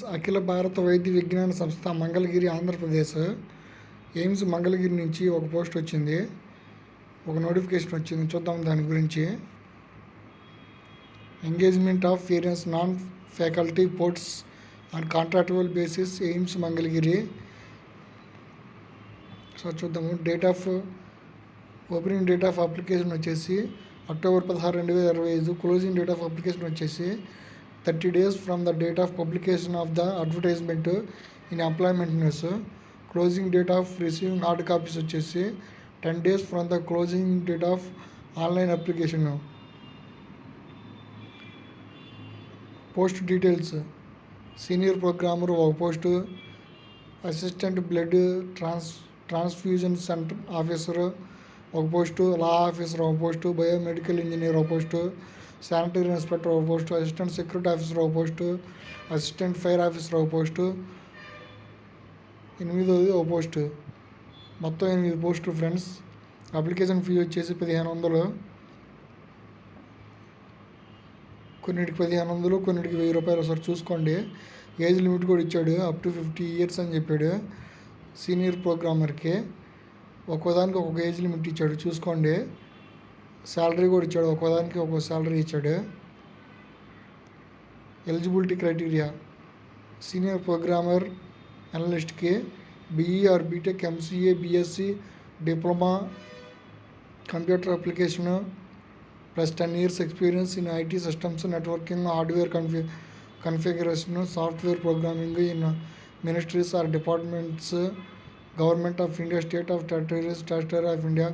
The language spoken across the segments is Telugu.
అఖిల భారత వైద్య విజ్ఞాన సంస్థ మంగళగిరి ఆంధ్రప్రదేశ్ ఎయిమ్స్ మంగళగిరి నుంచి ఒక పోస్ట్ వచ్చింది. ఒక నోటిఫికేషన్ వచ్చింది. చూద్దాం దాని గురించి. Engagement of ఫీరియన్స్ non faculty posts on contractual basis AIIMS Mangalagiri. So చూద్దాము. Date of opening date of application వచ్చేసి అక్టోబర్ పదహారు రెండు వేల ఇరవై ఐదు. క్లోజింగ్ డేట్ ఆఫ్ అప్లికేషన్ వచ్చేసి thirty days from the date of publication of the advertisement in employment news closing date of receiving hard copies వచ్చేసి ten days from the closing date of online application post details senior programmer ఒక post assistant blood trans transfusion centre officer ఒక పోస్టు లా ఆఫీసర్ ఒక పోస్టు బయోమెడికల్ ఇంజనీర్ ఒక పోస్టు శానిటరీ ఇన్స్పెక్టర్ ఒక పోస్టు అసిస్టెంట్ సెక్యూరిటీ ఆఫీసర్ ఒక పోస్టు అసిస్టెంట్ ఫైర్ ఆఫీసర్ ఒక పోస్టు ఎనిమిదోది ఒక పోస్టు. మొత్తం ఎనిమిది పోస్టులు ఫ్రెండ్స్. అప్లికేషన్ ఫీ వచ్చేసి పదిహేను వందలు. కొన్నిటికి పదిహేను వందలు కొన్నిటికి వెయ్యి రూపాయలు. ఒకసారి చూసుకోండి. ఏజ్ లిమిట్ కూడా ఇచ్చాడు. అప్ టు ఫిఫ్టీ ఇయర్స్ అని చెప్పాడు సీనియర్ ప్రోగ్రామర్కి. ఒక్కోదానికి ఒక్కొక్క ఏజ్ లిమిట్ ఇచ్చాడు. చూసుకోండి. శాలరీ కూడా ఇచ్చాడు ఒక్కోదానికి ఒక్కొక్క శాలరీ ఇచ్చాడు eligibility criteria senior programmer అనలిస్ట్కి BE or BTech MCA BSc diploma computer application plus ten years experience in IT systems networking hardware confi configuration software programming in ministries or departments government of India state of territories statutory of India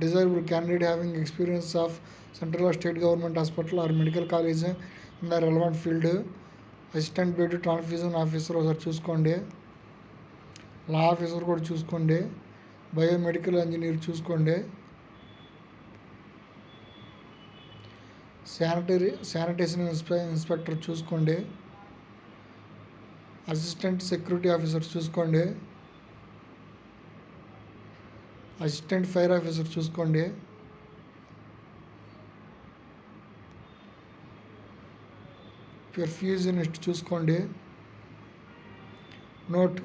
desirable candidate having experience of central state government hospital or medical college in the relevant field assistant bed transfusion officer ఒకసారి చూసుకోండి. లా ఆఫీసర్ కూడా చూసుకోండి. బయోమెడికల్ ఇంజనీర్ చూసుకోండి. శానిటరీ శానిటేషన్ ఇన్స్పె ఇన్స్పెక్టర్ చూసుకోండి. అసిస్టెంట్ సెక్యూరిటీ ఆఫీసర్ చూసుకోండి. అసిస్టెంట్ ఫైర్ ఆఫీసర్ చూసుకోండి. పెర్ఫ్యూజనిస్ట్ చూసుకోండి. Note.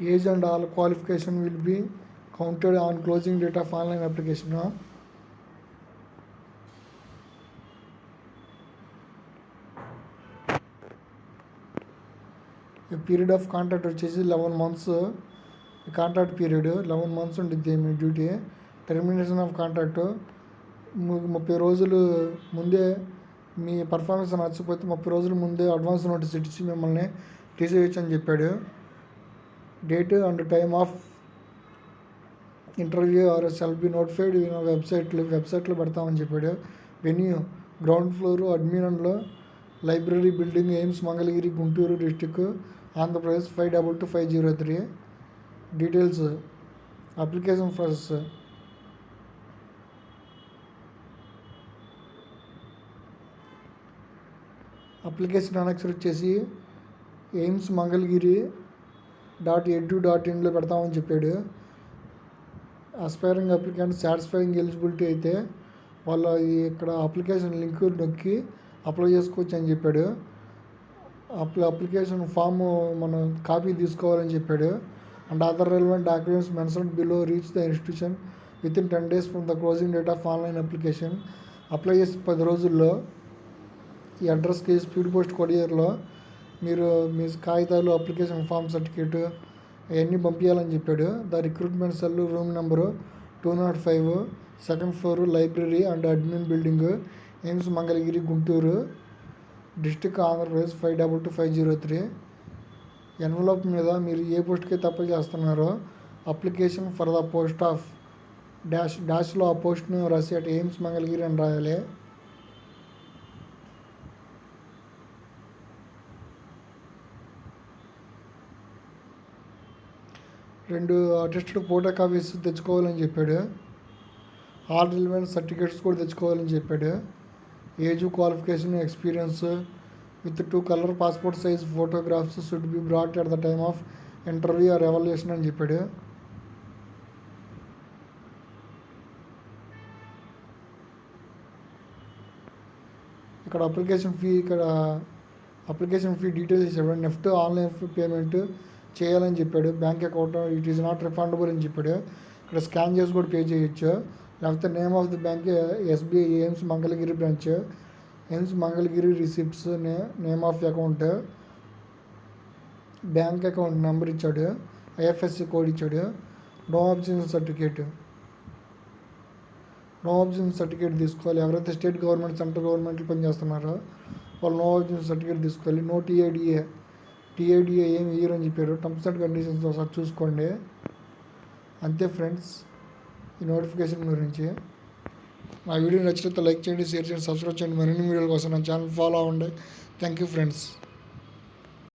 Age and all qualification will be counted on closing date of online application. Period of contract వచ్చేసి eleven months contract period eleven months ఉంటుంది మీ డ్యూటీ టెర్మినేషన్ ఆఫ్ కాంట్రాక్ట్ ముప్పై రోజులు ముందే మీ పర్ఫార్మెన్స్ నచ్చకపోతే ముప్పై రోజుల ముందే అడ్వాన్స్ నోటీస్ ఇచ్చి మిమ్మల్ని తీసేయచ్చు అని చెప్పాడు. Date and time of interview or shall be notified వెబ్సైట్లు వెబ్సైట్లో పెడతామని చెప్పాడు. Venue ground floor అడ్మినన్లో library building AIIMS Mangalagiri Guntur district Andhra Pradesh five double two five zero three details application process application annexure వచ్చేసి AIIMS Mangalagiri dot edu dot ఇన్లో పెడతామని చెప్పాడు. అస్పైరింగ్ అప్లికెంట్ సాటిస్ఫైయింగ్ ఎలిజిబిలిటీ అయితే వాళ్ళ ఇక్కడ అప్లికేషన్ లింక్ నొక్కి అప్లై చేసుకోవచ్చు అని చెప్పాడు. అప్లి అప్లికేషన్ ఫామ్ మనం కాపీ తీసుకోవాలని చెప్పాడు. And other relevant documents mention below reach the institution within ten days from the closing date of online application apply చేసి పది రోజుల్లో. ఈ అడ్రస్కి స్పీడ్ పోస్ట్ కొరియర్లో మీరు మీ కాగితాలు అప్లికేషన్ ఫామ్ సర్టిఫికేట్ అవన్నీ పంపించాలని చెప్పాడు. The recruitment cell room number two nought five second floor library and admin building AIIMS Mangalagiri Guntur district Andhra Pradesh five double two five zero three envelope మీద మీరు ఏ పోస్ట్కి అప్లై చేస్తున్నారో application for the post of dash డాష్లో ఆ పోస్ట్ను రాసి అటు ఎయిమ్స్ మంగళగిరి అని రాయాలి. రెండు అటెస్టెడ్ ఫోటో కాపీస్ తెచ్చుకోవాలని చెప్పాడు. ఆల్ రిలవెంట్ సర్టిఫికేట్స్ కూడా తెచ్చుకోవాలని చెప్పాడు. Age qualification experience with two colour passport size photographs should be brought at the time of interview or evaluation అని చెప్పాడు. ఇక్కడ అప్లికేషన్ ఫీ ఇక్కడ అప్లికేషన్ ఫీ డీటెయిల్స్ చెప్పాడు నెఫ్ట్ ఆన్లైన్ పేమెంట్ చేయాలని చెప్పాడు. Bank account it is not refundable అని చెప్పాడు. ఇక్కడ స్కాన్ చేసి కూడా పే చేయొచ్చు. లేకపోతే name of the bank SBI AIIMS Mangalagiri branch hence Mangalagiri receipts ne name of account bank account number ఇచ్చాడు ఐఎఫ్ఎస్సి కోడ్ ఇచ్చాడు no option certificate no option certificate తీసుకోవాలి. ఎవరైతే స్టేట్ గవర్నమెంట్ సెంట్రల్ గవర్నమెంట్ పనిచేస్తున్నారో వాళ్ళు నో ఆప్షన్ సర్టిఫికేట్ తీసుకోవాలి. No TA DA TA DA ఏమి ఇయ్యరు అని చెప్పారు. టర్మ్స్ అండ్ కండిషన్స్ ఒకసారి చూసుకోండి. అంతే ఫ్రెండ్స్ ఈ నోటిఫికేషన్ గురించి నా వీడియో నచ్చినట్లయితే లైక్ చేయండి షేర్ చేయండి సబ్స్క్రైబ్ చేయండి. మరిన్ని వీడియోల కోసం నా ఛానల్ ఫాలో అవ్వండి. Thank you friends